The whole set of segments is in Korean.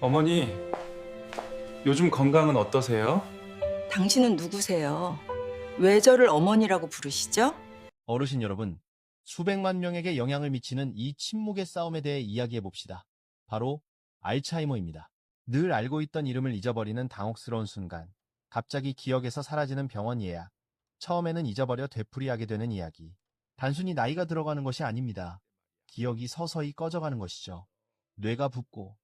어머니, 요즘 건강은 어떠세요? 당신은 누구세요? 왜 저를 어머니라고 부르시죠? 어르신 여러분, 수백만 명에게 영향을 미치는 이 침묵의 싸움에 대해 이야기해 봅시다. 바로 알츠하이머입니다. 늘 알고 있던 이름을 잊어버리는 당혹스러운 순간, 갑자기 기억에서 사라지는 병원 예약, 처음에는 잊어버려 되풀이하게 되는 이야기. 단순히 나이가 들어가는 것이 아닙니다. 기억이 서서히 꺼져가는 것이죠. 뇌가 붓고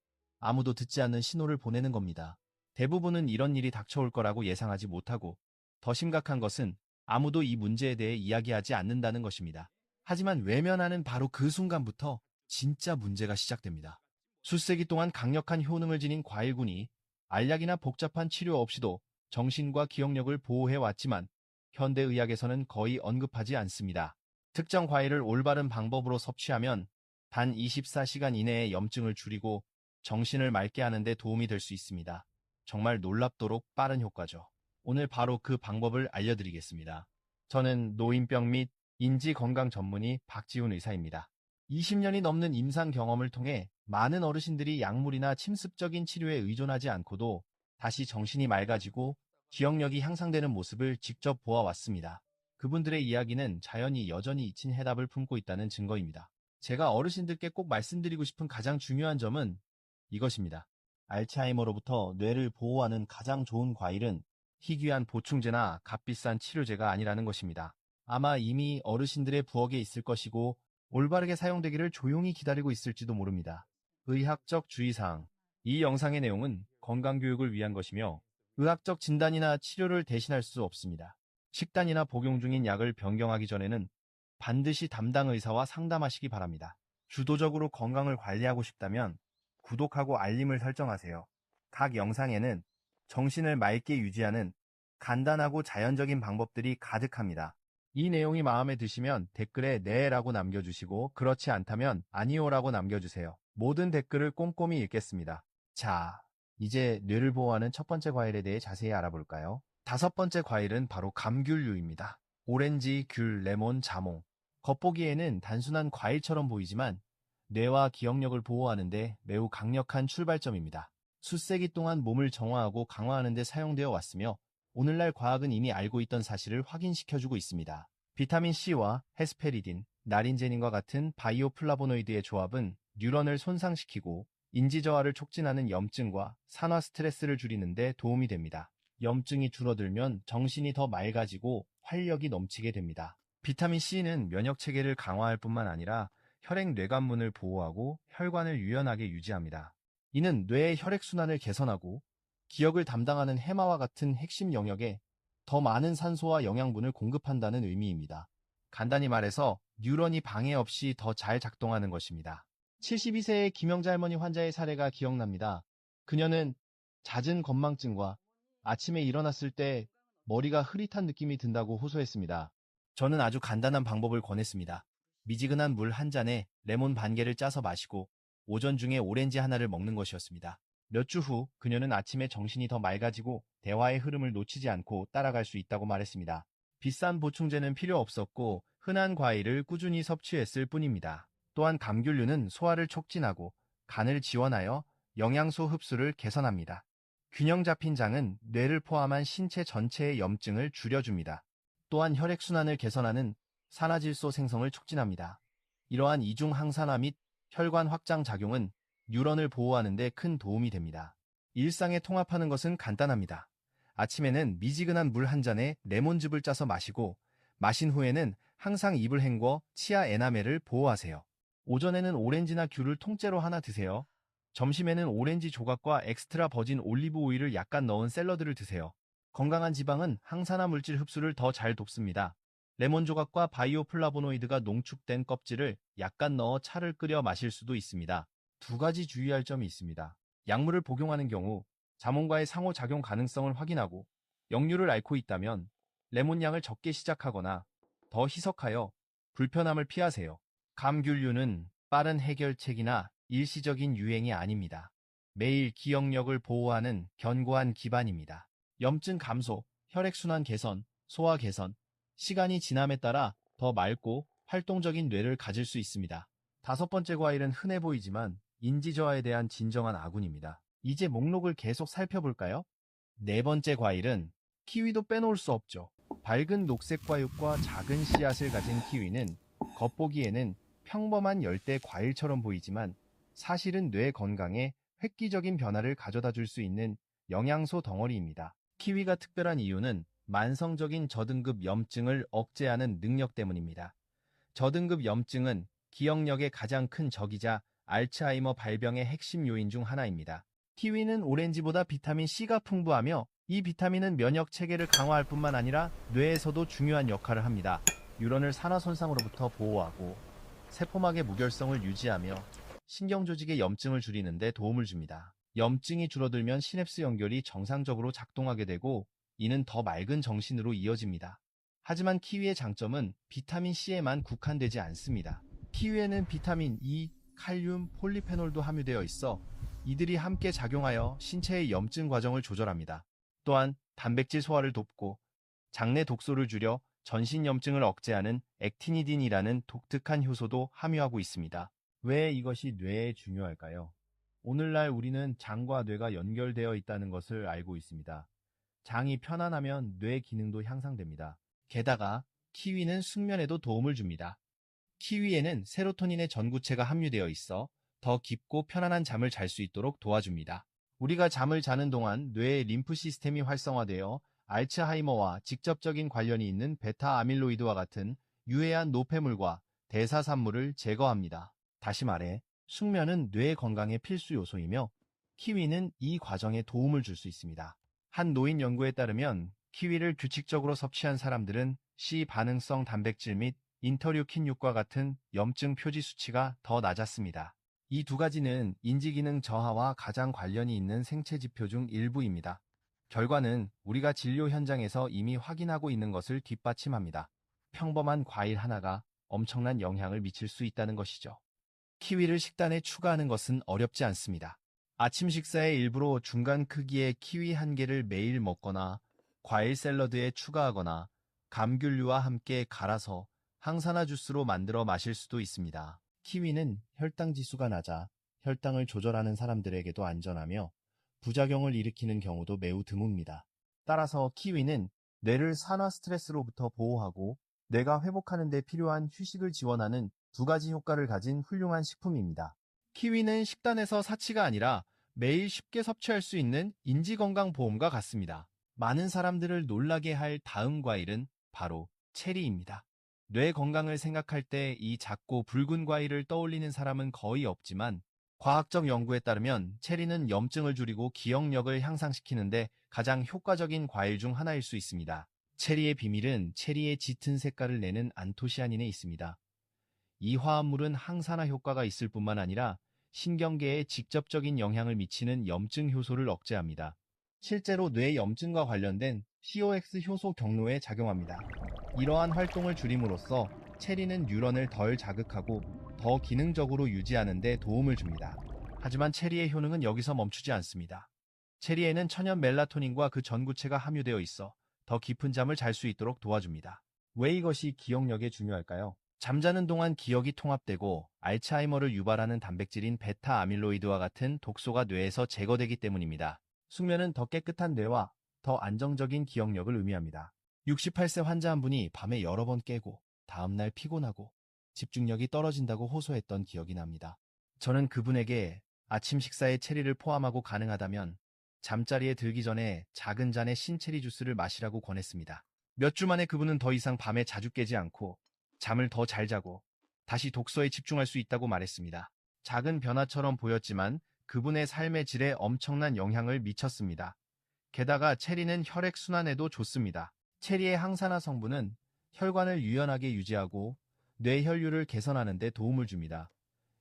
아무도 듣지 않는 신호를 보내는 겁니다. 대부분은 이런 일이 닥쳐올 거라고 예상하지 못하고 더 심각한 것은 아무도 이 문제에 대해 이야기하지 않는다는 것입니다. 하지만 외면하는 바로 그 순간부터 진짜 문제가 시작됩니다. 수세기 동안 강력한 효능을 지닌 과일군이 알약이나 복잡한 치료 없이도 정신과 기억력을 보호해 왔지만 현대의학에서는 거의 언급하지 않습니다. 특정 과일을 올바른 방법으로 섭취하면 단 24시간 이내에 염증을 줄이고 정신을 맑게 하는 데 도움이 될 수 있습니다. 정말 놀랍도록 빠른 효과죠. 오늘 바로 그 방법을 알려드리겠습니다. 저는 노인병 및 인지 건강 전문의 박지훈 의사입니다. 20년이 넘는 임상 경험을 통해 많은 어르신들이 약물이나 침습적인 치료에 의존하지 않고도 다시 정신이 맑아지고 기억력이 향상되는 모습을 직접 보아왔습니다. 그분들의 이야기는 자연히 여전히 잊힌 해답을 품고 있다는 증거입니다. 제가 어르신들께 꼭 말씀드리고 싶은 가장 중요한 점은 이것입니다. 알츠하이머로부터 뇌를 보호하는 가장 좋은 과일은 희귀한 보충제나 값비싼 치료제가 아니라는 것입니다. 아마 이미 어르신들의 부엌에 있을 것이고 올바르게 사용되기를 조용히 기다리고 있을지도 모릅니다. 의학적 주의사항. 이 영상의 내용은 건강교육을 위한 것이며 의학적 진단이나 치료를 대신할 수 없습니다. 식단이나 복용 중인 약을 변경하기 전에는 반드시 담당 의사와 상담하시기 바랍니다. 주도적으로 건강을 관리하고 싶다면 구독하고 알림을 설정하세요. 각 영상에는 정신을 맑게 유지하는 간단하고 자연적인 방법들이 가득합니다. 이 내용이 마음에 드시면 댓글에 네라고 남겨주시고 그렇지 않다면 아니오라고 남겨주세요. 모든 댓글을 꼼꼼히 읽겠습니다. 자, 이제 뇌를 보호하는 첫 번째 과일에 대해 자세히 알아볼까요? 다섯 번째 과일은 바로 감귤류입니다. 오렌지, 귤, 레몬, 자몽. 겉보기에는 단순한 과일처럼 보이지만 뇌와 기억력을 보호하는데 매우 강력한 출발점입니다. 수세기 동안 몸을 정화하고 강화하는 데 사용되어 왔으며 오늘날 과학은 이미 알고 있던 사실을 확인시켜주고 있습니다. 비타민 C와 헤스페리딘, 나린제닌과 같은 바이오 플라보노이드의 조합은 뉴런을 손상시키고 인지 저하를 촉진하는 염증과 산화 스트레스를 줄이는 데 도움이 됩니다. 염증이 줄어들면 정신이 더 맑아지고 활력이 넘치게 됩니다. 비타민 C는 면역 체계를 강화할 뿐만 아니라 혈액 뇌관문을 보호하고 혈관을 유연하게 유지합니다. 이는 뇌의 혈액순환을 개선하고 기억을 담당하는 해마와 같은 핵심 영역에 더 많은 산소와 영양분을 공급한다는 의미입니다. 간단히 말해서 뉴런이 방해 없이 더 잘 작동하는 것입니다. 72세의 김영자 할머니 환자의 사례가 기억납니다. 그녀는 잦은 건망증과 아침에 일어났을 때 머리가 흐릿한 느낌이 든다고 호소했습니다. 저는 아주 간단한 방법을 권했습니다. 미지근한 물 한 잔에 레몬 반 개를 짜서 마시고 오전 중에 오렌지 하나를 먹는 것이었습니다. 몇 주 후 그녀는 아침에 정신이 더 맑아지고 대화의 흐름을 놓치지 않고 따라갈 수 있다고 말했습니다. 비싼 보충제는 필요 없었고 흔한 과일을 꾸준히 섭취했을 뿐입니다. 또한 감귤류는 소화를 촉진하고 간을 지원하여 영양소 흡수를 개선합니다. 균형 잡힌 장은 뇌를 포함한 신체 전체의 염증을 줄여줍니다. 또한 혈액순환을 개선하는 산화질소 생성을 촉진합니다. 이러한 이중 항산화 및 혈관 확장 작용은 뉴런을 보호하는 데 큰 도움이 됩니다. 일상에 통합하는 것은 간단합니다. 아침에는 미지근한 물 한 잔에 레몬즙을 짜서 마시고 마신 후에는 항상 입을 헹궈 치아 에나멜을 보호하세요. 오전에는 오렌지나 귤을 통째로 하나 드세요. 점심에는 오렌지 조각과 엑스트라 버진 올리브 오일을 약간 넣은 샐러드를 드세요. 건강한 지방은 항산화 물질 흡수를 더 잘 돕습니다. 레몬 조각과 바이오 플라보노이드가 농축된 껍질을 약간 넣어 차를 끓여 마실 수도 있습니다. 두 가지 주의할 점이 있습니다. 약물을 복용하는 경우 자몽과의 상호작용 가능성을 확인하고 역류를 앓고 있다면 레몬 양을 적게 시작하거나 더 희석하여 불편함을 피하세요. 감귤류는 빠른 해결책이나 일시적인 유행이 아닙니다. 매일 기억력을 보호하는 견고한 기반입니다. 염증 감소, 혈액순환 개선, 소화 개선, 시간이 지남에 따라 더 맑고 활동적인 뇌를 가질 수 있습니다. 다섯 번째 과일은 흔해 보이지만 인지 저하에 대한 진정한 아군입니다. 이제 목록을 계속 살펴볼까요? 네 번째 과일은 키위도 빼놓을 수 없죠. 밝은 녹색 과육과 작은 씨앗을 가진 키위는 겉보기에는 평범한 열대 과일처럼 보이지만 사실은 뇌 건강에 획기적인 변화를 가져다 줄 수 있는 영양소 덩어리입니다. 키위가 특별한 이유는 만성적인 저등급 염증을 억제하는 능력 때문입니다. 저등급 염증은 기억력의 가장 큰 적이자 알츠하이머 발병의 핵심 요인 중 하나입니다. 키위는 오렌지보다 비타민 C가 풍부하며 이 비타민은 면역 체계를 강화할 뿐만 아니라 뇌에서도 중요한 역할을 합니다. 유런을 산화 손상으로부터 보호하고 세포막의 무결성을 유지하며 신경 조직의 염증을 줄이는 데 도움을 줍니다. 염증이 줄어들면 시냅스 연결이 정상적으로 작동하게 되고 이는 더 맑은 정신으로 이어집니다. 하지만 키위의 장점은 비타민 C에만 국한되지 않습니다. 키위에는 비타민 E, 칼륨, 폴리페놀도 함유되어 있어 이들이 함께 작용하여 신체의 염증 과정을 조절합니다. 또한 단백질 소화를 돕고 장내 독소를 줄여 전신 염증을 억제하는 액티니딘이라는 독특한 효소도 함유하고 있습니다. 왜 이것이 뇌에 중요할까요? 오늘날 우리는 장과 뇌가 연결되어 있다는 것을 알고 있습니다. 장이 편안하면 뇌 기능도 향상됩니다. 게다가 키위는 숙면에도 도움을 줍니다. 키위에는 세로토닌의 전구체가 함유되어 있어 더 깊고 편안한 잠을 잘 수 있도록 도와줍니다. 우리가 잠을 자는 동안 뇌의 림프 시스템이 활성화되어 알츠하이머와 직접적인 관련이 있는 베타 아밀로이드와 같은 유해한 노폐물과 대사산물을 제거합니다. 다시 말해, 숙면은 뇌 건강의 필수 요소이며 키위는 이 과정에 도움을 줄 수 있습니다. 한 노인 연구에 따르면 키위를 규칙적으로 섭취한 사람들은 C 반응성 단백질 및 인터류킨 6과 같은 염증 표지 수치가 더 낮았습니다. 이 두 가지는 인지기능 저하와 가장 관련이 있는 생체 지표 중 일부입니다. 결과는 우리가 진료 현장에서 이미 확인하고 있는 것을 뒷받침합니다. 평범한 과일 하나가 엄청난 영향을 미칠 수 있다는 것이죠. 키위를 식단에 추가하는 것은 어렵지 않습니다. 아침 식사의 일부로 중간 크기의 키위 한 개를 매일 먹거나 과일 샐러드에 추가하거나 감귤류와 함께 갈아서 항산화 주스로 만들어 마실 수도 있습니다. 키위는 혈당 지수가 낮아 혈당을 조절하는 사람들에게도 안전하며 부작용을 일으키는 경우도 매우 드뭅니다. 따라서 키위는 뇌를 산화 스트레스로부터 보호하고 뇌가 회복하는 데 필요한 휴식을 지원하는 두 가지 효과를 가진 훌륭한 식품입니다. 키위는 식단에서 사치가 아니라 매일 쉽게 섭취할 수 있는 인지건강보험과 같습니다. 많은 사람들을 놀라게 할 다음 과일은 바로 체리입니다. 뇌 건강을 생각할 때 이 작고 붉은 과일을 떠올리는 사람은 거의 없지만 과학적 연구에 따르면 체리는 염증을 줄이고 기억력을 향상시키는데 가장 효과적인 과일 중 하나일 수 있습니다. 체리의 비밀은 체리의 짙은 색깔을 내는 안토시아닌에 있습니다. 이 화합물은 항산화 효과가 있을 뿐만 아니라 신경계에 직접적인 영향을 미치는 염증 효소를 억제합니다. 실제로 뇌 염증과 관련된 COX 효소 경로에 작용합니다. 이러한 활동을 줄임으로써 체리는 뉴런을 덜 자극하고 더 기능적으로 유지하는 데 도움을 줍니다. 하지만 체리의 효능은 여기서 멈추지 않습니다. 체리에는 천연 멜라토닌과 그 전구체가 함유되어 있어 더 깊은 잠을 잘 수 있도록 도와줍니다. 왜 이것이 기억력에 중요할까요? 잠자는 동안 기억이 통합되고 알츠하이머를 유발하는 단백질인 베타 아밀로이드와 같은 독소가 뇌에서 제거되기 때문입니다. 숙면은 더 깨끗한 뇌와 더 안정적인 기억력을 의미합니다. 68세 환자 한 분이 밤에 여러 번 깨고 다음날 피곤하고 집중력이 떨어진다고 호소했던 기억이 납니다. 저는 그분에게 아침 식사에 체리를 포함하고 가능하다면 잠자리에 들기 전에 작은 잔의 신체리 주스를 마시라고 권했습니다. 몇 주 만에 그분은 더 이상 밤에 자주 깨지 않고 잠을 더 잘 자고 다시 독서에 집중할 수 있다고 말했습니다. 작은 변화처럼 보였지만 그분의 삶의 질에 엄청난 영향을 미쳤습니다. 게다가 체리는 혈액순환에도 좋습니다. 체리의 항산화 성분은 혈관을 유연하게 유지하고 뇌혈류를 개선하는 데 도움을 줍니다.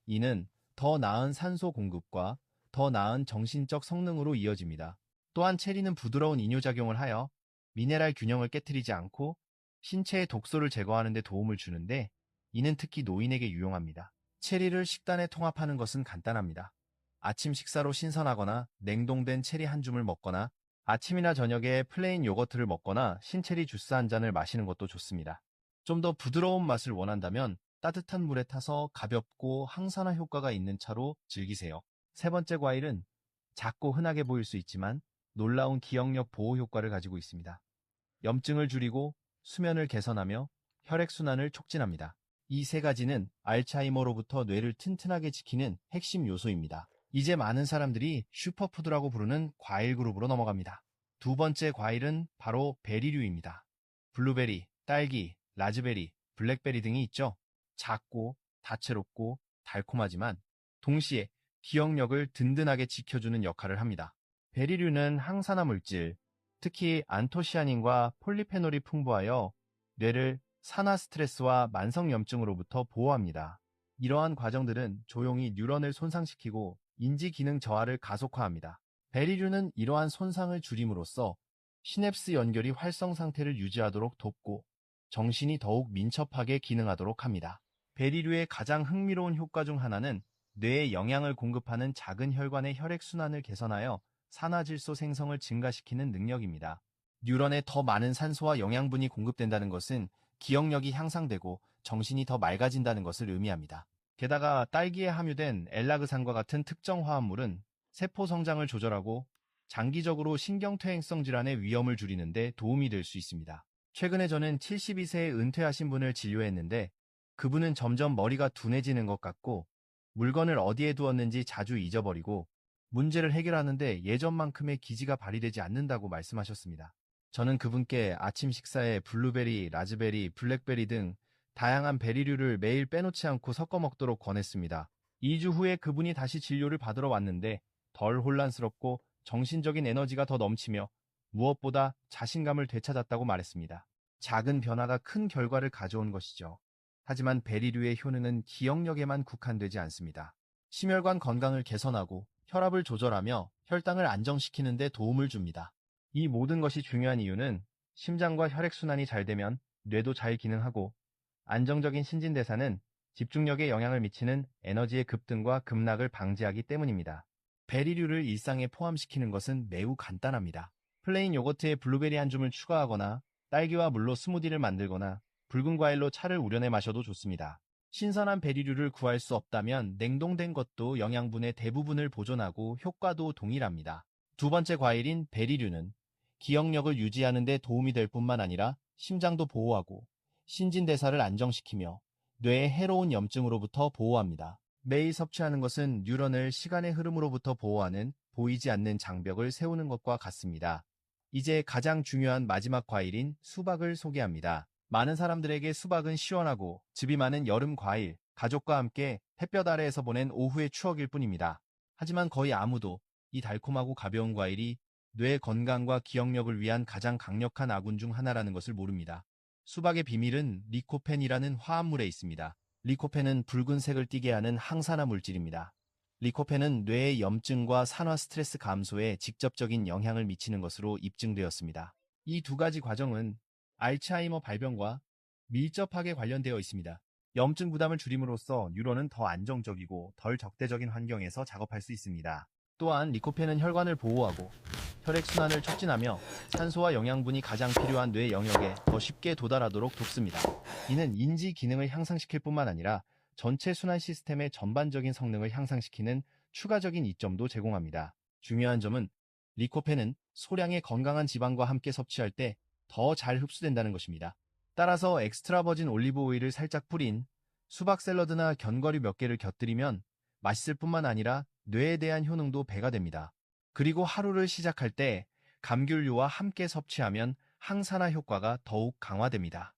이는 더 나은 산소 공급과 더 나은 정신적 성능으로 이어집니다. 또한 체리는 부드러운 이뇨작용을 하여 미네랄 균형을 깨뜨리지 않고 신체의 독소를 제거하는 데 도움을 주는데 이는 특히 노인에게 유용합니다. 체리를 식단에 통합하는 것은 간단합니다. 아침 식사로 신선하거나 냉동된 체리 한 줌을 먹거나 아침이나 저녁에 플레인 요거트를 먹거나 신체리 주스 한 잔을 마시는 것도 좋습니다. 좀 더 부드러운 맛을 원한다면 따뜻한 물에 타서 가볍고 항산화 효과가 있는 차로 즐기세요. 세 번째 과일은 작고 흔하게 보일 수 있지만 놀라운 기억력 보호 효과를 가지고 있습니다. 염증을 줄이고 수면을 개선하며 혈액순환을 촉진합니다. 이 세 가지는 알츠하이머로부터 뇌를 튼튼하게 지키는 핵심 요소입니다. 이제 많은 사람들이 슈퍼푸드라고 부르는 과일 그룹으로 넘어갑니다. 두 번째 과일은 바로 베리류입니다. 블루베리, 딸기, 라즈베리, 블랙베리 등이 있죠. 작고 다채롭고 달콤하지만 동시에 기억력을 든든하게 지켜주는 역할을 합니다. 베리류는 항산화 물질, 특히 안토시아닌과 폴리페놀이 풍부하여 뇌를 산화 스트레스와 만성 염증으로부터 보호합니다. 이러한 과정들은 조용히 뉴런을 손상시키고 인지 기능 저하를 가속화합니다. 베리류는 이러한 손상을 줄임으로써 시냅스 연결이 활성 상태를 유지하도록 돕고 정신이 더욱 민첩하게 기능하도록 합니다. 베리류의 가장 흥미로운 효과 중 하나는 뇌에 영양을 공급하는 작은 혈관의 혈액순환을 개선하여 산화질소 생성을 증가시키는 능력입니다. 뉴런에 더 많은 산소와 영양분이 공급된다는 것은 기억력이 향상되고 정신이 더 맑아진다는 것을 의미합니다. 게다가 딸기에 함유된 엘라그산과 같은 특정 화합물은 세포 성장을 조절하고 장기적으로 신경퇴행성 질환의 위험을 줄이는 데 도움이 될 수 있습니다. 최근에 저는 72세에 은퇴하신 분을 진료했는데 그분은 점점 머리가 둔해지는 것 같고 물건을 어디에 두었는지 자주 잊어버리고 문제를 해결하는데 예전만큼의 기지가 발휘되지 않는다고 말씀하셨습니다. 저는 그분께 아침 식사에 블루베리, 라즈베리, 블랙베리 등 다양한 베리류를 매일 빼놓지 않고 섞어 먹도록 권했습니다. 2주 후에 그분이 다시 진료를 받으러 왔는데 덜 혼란스럽고 정신적인 에너지가 더 넘치며 무엇보다 자신감을 되찾았다고 말했습니다. 작은 변화가 큰 결과를 가져온 것이죠. 하지만 베리류의 효능은 기억력에만 국한되지 않습니다. 심혈관 건강을 개선하고 혈압을 조절하며 혈당을 안정시키는 데 도움을 줍니다. 이 모든 것이 중요한 이유는 심장과 혈액순환이 잘 되면 뇌도 잘 기능하고 안정적인 신진대사는 집중력에 영향을 미치는 에너지의 급등과 급락을 방지하기 때문입니다. 베리류를 일상에 포함시키는 것은 매우 간단합니다. 플레인 요거트에 블루베리 한 줌을 추가하거나 딸기와 물로 스무디를 만들거나 붉은 과일로 차를 우려내 마셔도 좋습니다. 신선한 베리류를 구할 수 없다면 냉동된 것도 영양분의 대부분을 보존하고 효과도 동일합니다. 두 번째 과일인 베리류는 기억력을 유지하는 데 도움이 될 뿐만 아니라 심장도 보호하고 신진대사를 안정시키며 뇌의 해로운 염증으로부터 보호합니다. 매일 섭취하는 것은 뉴런을 시간의 흐름으로부터 보호하는 보이지 않는 장벽을 세우는 것과 같습니다. 이제 가장 중요한 마지막 과일인 수박을 소개합니다. 많은 사람들에게 수박은 시원하고 즙이 많은 여름 과일, 가족과 함께 햇볕 아래에서 보낸 오후의 추억일 뿐입니다. 하지만 거의 아무도 이 달콤하고 가벼운 과일이 뇌 건강과 기억력을 위한 가장 강력한 아군 중 하나라는 것을 모릅니다. 수박의 비밀은 리코펜이라는 화합물에 있습니다. 리코펜은 붉은색을 띠게 하는 항산화 물질입니다. 리코펜은 뇌의 염증과 산화 스트레스 감소에 직접적인 영향을 미치는 것으로 입증되었습니다. 이 두 가지 과정은 알츠하이머 발병과 밀접하게 관련되어 있습니다. 염증 부담을 줄임으로써 뉴런은 더 안정적이고 덜 적대적인 환경에서 작업할 수 있습니다. 또한 리코펜은 혈관을 보호하고 혈액순환을 촉진하며 산소와 영양분이 가장 필요한 뇌 영역에 더 쉽게 도달하도록 돕습니다. 이는 인지 기능을 향상시킬 뿐만 아니라 전체 순환 시스템의 전반적인 성능을 향상시키는 추가적인 이점도 제공합니다. 중요한 점은 리코펜은 소량의 건강한 지방과 함께 섭취할 때 더 잘 흡수된다는 것입니다. 따라서 엑스트라 버진 올리브 오일을 살짝 뿌린 수박 샐러드나 견과류 몇 개를 곁들이면 맛있을 뿐만 아니라 뇌에 대한 효능도 배가 됩니다. 그리고 하루를 시작할 때 감귤류와 함께 섭취하면 항산화 효과가 더욱 강화됩니다.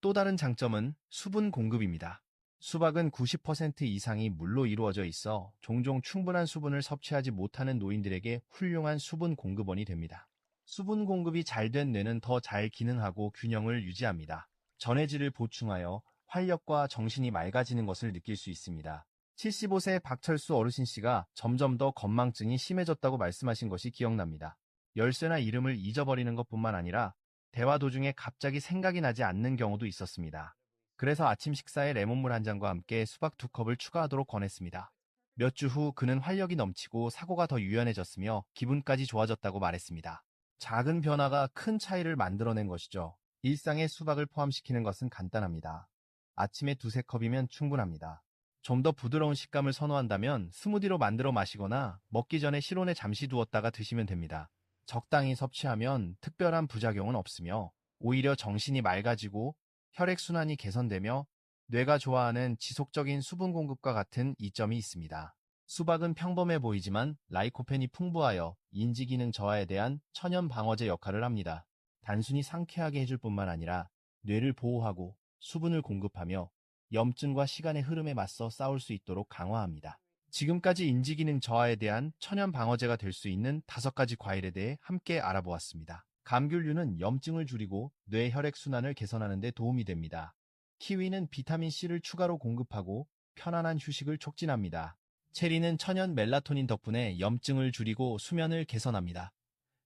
또 다른 장점은 수분 공급입니다. 수박은 90% 이상이 물로 이루어져 있어 종종 충분한 수분을 섭취하지 못하는 노인들에게 훌륭한 수분 공급원이 됩니다. 수분 공급이 잘 된 뇌는 더 잘 기능하고 균형을 유지합니다. 전해질을 보충하여 활력과 정신이 맑아지는 것을 느낄 수 있습니다. 75세 박철수 어르신 씨가 점점 더 건망증이 심해졌다고 말씀하신 것이 기억납니다. 열쇠나 이름을 잊어버리는 것뿐만 아니라 대화 도중에 갑자기 생각이 나지 않는 경우도 있었습니다. 그래서 아침 식사에 레몬물 한 잔과 함께 수박 두 컵을 추가하도록 권했습니다. 몇 주 후 그는 활력이 넘치고 사고가 더 유연해졌으며 기분까지 좋아졌다고 말했습니다. 작은 변화가 큰 차이를 만들어낸 것이죠. 일상에 수박을 포함시키는 것은 간단합니다. 아침에 두세 컵이면 충분합니다. 좀 더 부드러운 식감을 선호한다면 스무디로 만들어 마시거나 먹기 전에 실온에 잠시 두었다가 드시면 됩니다. 적당히 섭취하면 특별한 부작용은 없으며 오히려 정신이 맑아지고 혈액순환이 개선되며 뇌가 좋아하는 지속적인 수분 공급과 같은 이점이 있습니다. 수박은 평범해 보이지만 라이코펜이 풍부하여 인지 기능 저하에 대한 천연 방어제 역할을 합니다. 단순히 상쾌하게 해줄 뿐만 아니라 뇌를 보호하고 수분을 공급하며 염증과 시간의 흐름에 맞서 싸울 수 있도록 강화합니다. 지금까지 인지 기능 저하에 대한 천연 방어제가 될 수 있는 다섯 가지 과일에 대해 함께 알아보았습니다. 감귤류는 염증을 줄이고 뇌 혈액 순환을 개선하는 데 도움이 됩니다. 키위는 비타민C를 추가로 공급하고 편안한 휴식을 촉진합니다. 체리는 천연 멜라토닌 덕분에 염증을 줄이고 수면을 개선합니다.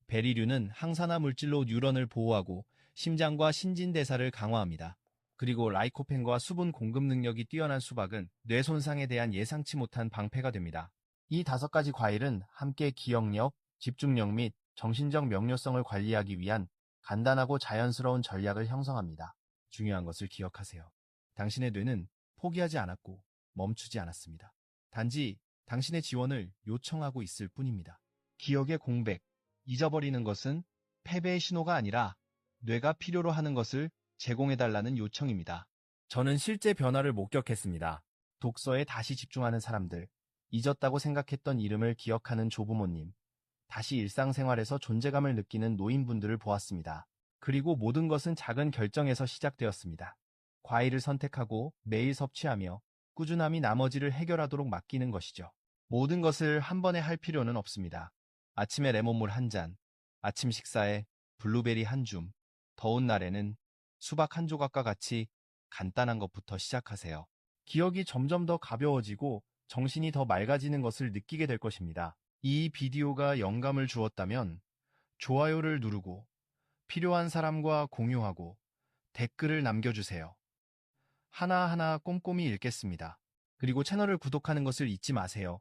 베리류는 항산화 물질로 뉴런을 보호하고 심장과 신진대사를 강화합니다. 그리고 라이코펜과 수분 공급 능력이 뛰어난 수박은 뇌 손상에 대한 예상치 못한 방패가 됩니다. 이 다섯 가지 과일은 함께 기억력, 집중력 및 정신적 명료성을 관리하기 위한 간단하고 자연스러운 전략을 형성합니다. 중요한 것을 기억하세요. 당신의 뇌는 포기하지 않았고 멈추지 않았습니다. 단지 당신의 지원을 요청하고 있을 뿐입니다. 기억의 공백, 잊어버리는 것은 패배의 신호가 아니라 뇌가 필요로 하는 것을 제공해달라는 요청입니다. 저는 실제 변화를 목격했습니다. 독서에 다시 집중하는 사람들, 잊었다고 생각했던 이름을 기억하는 조부모님, 다시 일상생활에서 존재감을 느끼는 노인분들을 보았습니다. 그리고 모든 것은 작은 결정에서 시작되었습니다. 과일을 선택하고 매일 섭취하며 꾸준함이 나머지를 해결하도록 맡기는 것이죠. 모든 것을 한 번에 할 필요는 없습니다. 아침에 레몬물 한 잔, 아침 식사에 블루베리 한 줌, 더운 날에는 수박 한 조각과 같이 간단한 것부터 시작하세요. 기억이 점점 더 가벼워지고 정신이 더 맑아지는 것을 느끼게 될 것입니다. 이 비디오가 영감을 주었다면 좋아요를 누르고 필요한 사람과 공유하고 댓글을 남겨주세요. 하나하나 꼼꼼히 읽겠습니다. 그리고 채널을 구독하는 것을 잊지 마세요.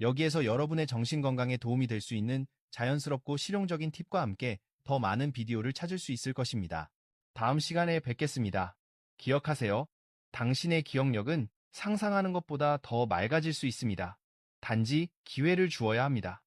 여기에서 여러분의 정신 건강에 도움이 될 수 있는 자연스럽고 실용적인 팁과 함께 더 많은 비디오를 찾을 수 있을 것입니다. 다음 시간에 뵙겠습니다. 기억하세요. 당신의 기억력은 상상하는 것보다 더 맑아질 수 있습니다. 단지 기회를 주어야 합니다.